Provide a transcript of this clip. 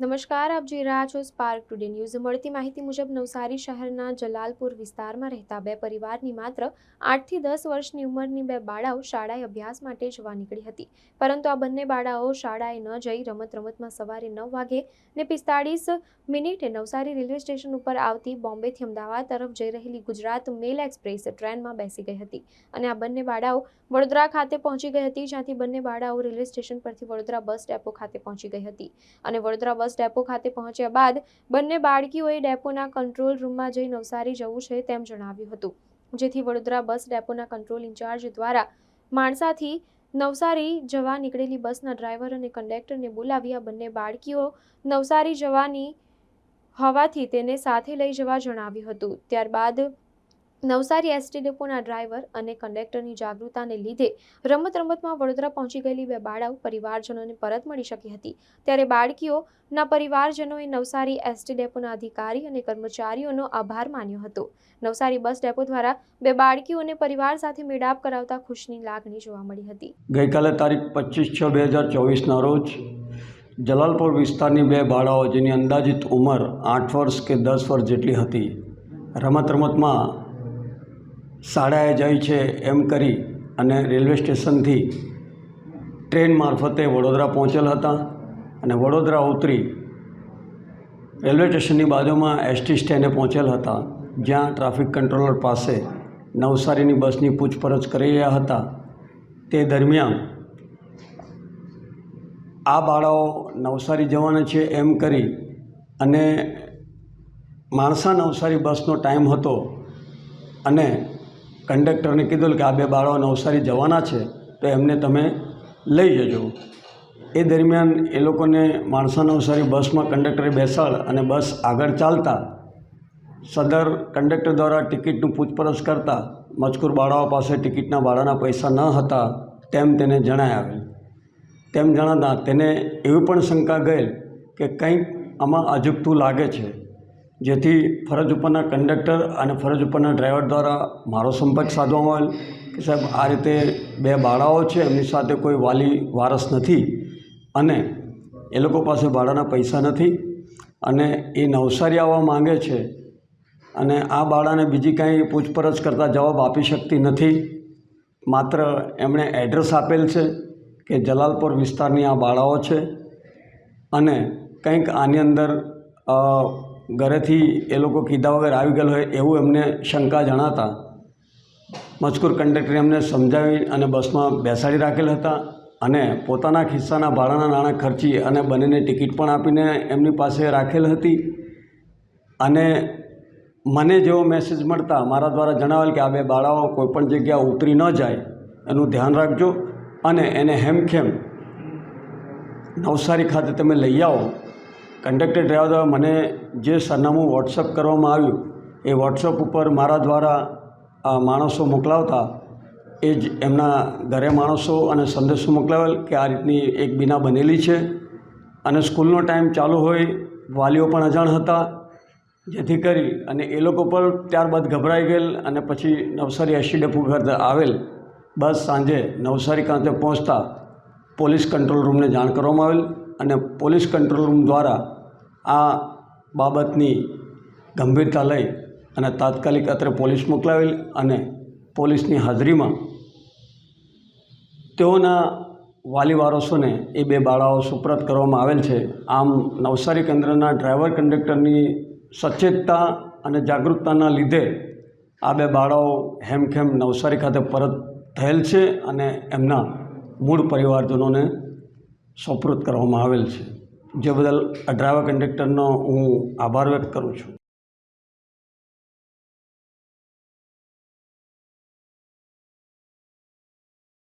નમસ્કાર, આપ જોઈ રહ્યા છો સ્પાર્ક ટુડે ન્યૂઝ મળતી માહિતી મુજબ નવસારી શહેરના જલાલપુર વિસ્તારમાં રહેતા બે પરિવારની માત્ર આઠથી દસ વર્ષની ઉંમરની બે બાળાઓ શાળાએ અભ્યાસ માટે જવા નીકળી હતી. પરંતુ આ બંને બાળાઓ શાળાએ ન જઈ રમત રમતમાં સવારે નવ વાગે ને પિસ્તાળીસ મિનિટે નવસારી રેલવે સ્ટેશન ઉપર આવતી બોમ્બેથી અમદાવાદ તરફ જઈ રહેલી ગુજરાત મેલ એક્સપ્રેસ ટ્રેનમાં બેસી ગઈ હતી અને આ બંને બાળાઓ વડોદરા ખાતે પહોંચી ગઈ હતી, જ્યાંથી બંને બાળાઓ રેલવે સ્ટેશન પરથી વડોદરા બસ ડેપો ખાતે પહોંચી ગઈ હતી અને વડોદરા બસ ડેપો ખાતે પહોંચ્યા બાદ બંને બાળકીઓએ ડેપોના કંટ્રોલ રૂમમાં જઈ નવસારી જવું છે તેમ જણાવ્યું હતું. જેથી વડોદરા બસ ડેપોના કંટ્રોલ ઇન્ચાર્જ દ્વારા માણસાથી નવસારી જવા નીકળેલી બસના ડ્રાઈવર અને કંડક્ટરને બોલાવી આ બંને બાળકીઓ નવસારી જવાની હોવાથી તેને સાથે લઈ જવા જણાવ્યું હતું. ત્યારબાદ નવસારી એસટી ડેપોના ડ્રાઈવર અને કંડક્ટરની જાગૃતતાને લીધે રમત રમતમાં વડોદરા પહોંચી ગયેલી બે બાળાઓ પરિવારજનોને પરત મળી શકી હતી. ત્યારે બાળકીઓના પરિવારજનોએ નવસારી એસટી ડેપોના અધિકારી અને કર્મચારીઓનો આભાર માન્યો હતો. નવસારી બસ ડેપો દ્વારા બે બાળકીઓને પરિવાર સાથે મેળાપ કરાવતા ખુશની લાગણી જોવા મળી હતી. ગઈકાલે તારીખ પચીસ છ બે હજાર ચોવીસના રોજ જલાલપુર વિસ્તારની બે બાળાઓ જેની અંદાજિત ઉંમર આઠ વર્ષ કે દસ વર્ષ જેટલી હતી, રમત રમતમાં શાળાએ જાય છે એમ કરી અને રેલવે સ્ટેશનથી ટ્રેન મારફતે વડોદરા પહોંચેલ હતા અને વડોદરા ઉતરી રેલવે સ્ટેશનની બાજુમાં એસટી સ્ટેન્ડે પહોંચેલ હતા, જ્યાં ટ્રાફિક કંટ્રોલર પાસે નવસારીની બસની પૂછપરછ કરી રહ્યા હતા. તે દરમિયાન, આ બાળાઓ નવસારી જવાના છે એમ કરી અને માણસા નવસારી બસનો ટાઈમ હતો અને કંડક્ટરને કીધું કે આ બે બાળકો નવસારી જવાના છે, તો એમને તમે લઈ જજો. એ દરમિયાન એ લોકોને માણસા નવસારી બસમાં કંડક્ટરે બેસાડ અને બસ આગળ ચાલતા સદર કંડક્ટર દ્વારા ટિકિટનું પૂછપરછ કરતા મજકૂર બાળાઓ પાસે ટિકિટના ભાડાના પૈસા ન હતા તેમ તેને જણાયાવેલ તેમ જણાતા તેને એવી પણ શંકા ગયેલ કે કંઈક આમાં અજુગતું લાગે છે. જેથી ફરજ ઉપરના કંડક્ટર અને ફરજ ઉપરના ડ્રાઈવર દ્વારા મારો સંપર્ક સાધવામાં આવેલ. કે સાહેબ, આ રીતે બે બાળાઓ છે, એમની સાથે કોઈ વાલી વારસ નથી અને એ લોકો પાસે ભાડાના પૈસા નથી અને એ નવસારી આવવા માંગે છે અને આ બાળાને બીજી કાંઈ પૂછપરછ કરતાં જવાબ આપી શકતી નથી. માત્ર એમણે એડ્રેસ આપેલ છે કે જલાલપુર વિસ્તારની આ બાળાઓ છે અને કંઈક આની અંદર ઘરેથી એ લોકો કીધા વગર આવી ગયેલ હોય એવું એમને શંકા જણાતા. મજકૂર કંડક્ટરે એમને સમજાવી અને બસમાં બેસાડી રાખેલ હતા અને પોતાના ખિસ્સાના ભાડાના નાણાં ખર્ચી અને બંનેને ટિકિટ પણ આપીને એમની પાસે રાખેલ હતી. અને મને જેવો મેસેજ મળતા મારા દ્વારા જણાવેલ કે આ બે બાળાઓ કોઈપણ જગ્યા ઉતરી ન જાય એનું ધ્યાન રાખજો અને એને હેમખેમ નવસારી ખાતે તમે લઈ આવો. કંડક્ટર ડ્રાઈવર દ્વારા મને જે સરનામું વોટ્સઅપ કરવામાં આવ્યું, એ વોટ્સઅપ ઉપર મારા દ્વારા આ માણસો મોકલાવતા, એ જ એમના ઘરે માણસો અને સંદેશો મોકલાવેલ કે આ રીતની એક બીના બનેલી છે. અને સ્કૂલનો ટાઈમ ચાલુ હોય, વાલીઓ પણ અજાણ હતા. જેથી કરી અને એ લોકો પણ ત્યારબાદ ગભરાઈ ગયેલ અને પછી નવસારી એસી ડેપો ખાતે આવેલ. બસ સાંજે નવસારી ખાતે પહોંચતા પોલીસ કંટ્રોલ રૂમને જાણ કરવામાં આવેલ અને પોલીસ કંટ્રોલ રૂમ દ્વારા આ બાબતની ગંભીરતા લઈ અને તાત્કાલિક અત્રે પોલીસ મોકલાવેલ અને પોલીસની હાજરીમાં તેઓના વાલી વારસોને એ બે બાળાઓ સુપ્રત કરવામાં આવેલ છે. આમ નવસારી કેન્દ્રના ડ્રાઈવર કંડક્ટરની સચેતતા અને જાગૃતતાના લીધે આ બે બાળાઓ હેમખેમ નવસારી ખાતે પરત થયેલ છે અને એમના મૂળ પરિવારજનોને સોપૃત કરવામાં આવેલ છે. જે બદલ આ ડ્રાઈવર કંડક્ટરનો હું આભાર વ્યક્ત કરું છું.